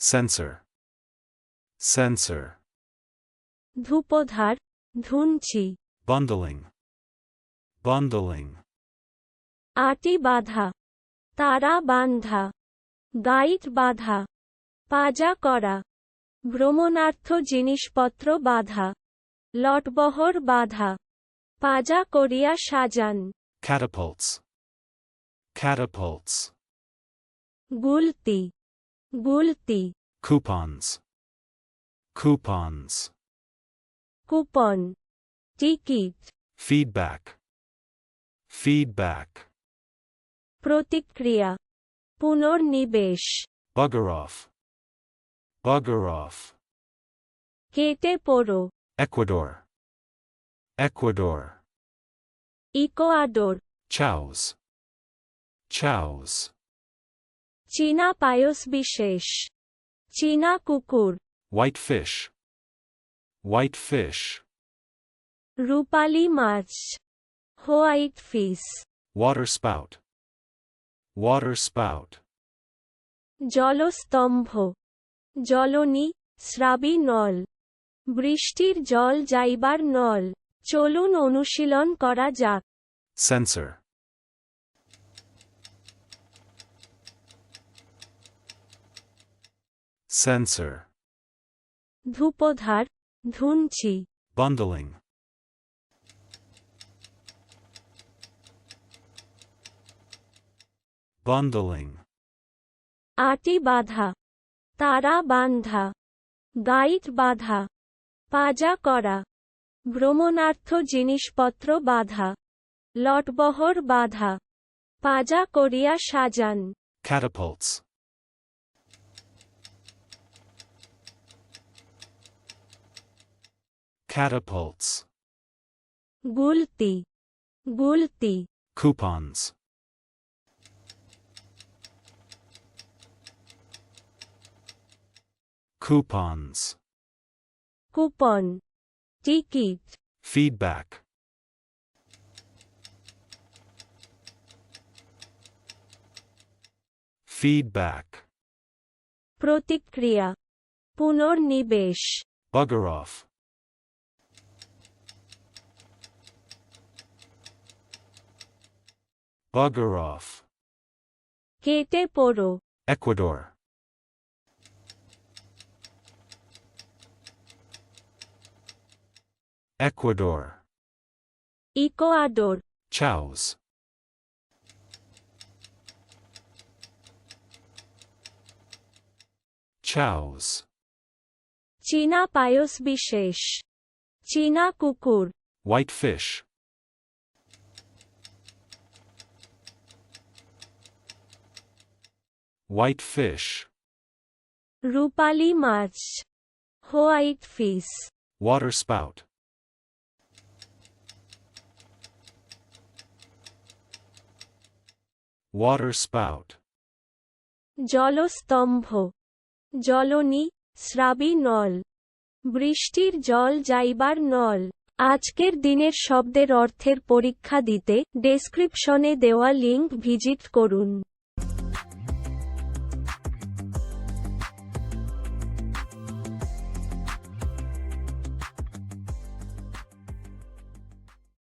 Sensor. Sensor. ধূপধার ধুনছি Bundling. Bundling. আটি বাঁধা তারা বান্ধা গাইড বাঁধা পাজা করা ভ্রমণার্থ জিনিসপত্র বাঁধা লটবহর বাঁধা পাজা করিয়া সাজান Catapults. Catapults. গুলতি Gulti Coupons. Coupons. Coupon. Ticket. Feedback. Feedback. Protikriya. Punornibesh. Bugger off. Bugger off. Kete poro. Ecuador. Ecuador. Ecuador. Chows. Chows. চীনা পায়স বিশেষ চীনা কুকুর White fish. White fish. রূপালী মাছ white fish Water spout. Water spout. জলস্তম্ভ জলনি স্রাবী নল বৃষ্টির জল যাইবার নল চলুন অনুশীলন করা যাক Sensor. Sensor. ধূপধার ধুনছি Bundling. Bundling. আটি বাঁধা তারা বান্ধা গাইড বাঁধা পাজা করা ভ্রমণার্থ জিনিসপত্র বাঁধা লটবহর বাঁধা পাজা করিয়া সাজান Catapults. Catapults. Gulti. Gulti. Coupons. Coupons. Coupon. Ticket. Feedback. Feedback. Protikriya. Punor Nibesh. Bugger off. Bugger off. কেটে পড়ো Ecuador. Ecuador. ইকোয়াডোর Chows. Chows. চীনা পায়স বিশেষ চীনা কুকুর White White fish. রূপালী মাছ white fish Water spout. Water spout. জলস্তম্ভ জলনি স্রাবী নল বৃষ্টির জল যাইবার নল আজকের দিনের শব্দের অর্থের পরীক্ষা দিতে ডেসক্রিপশনে দেওয়া লিংক ভিজিট করুন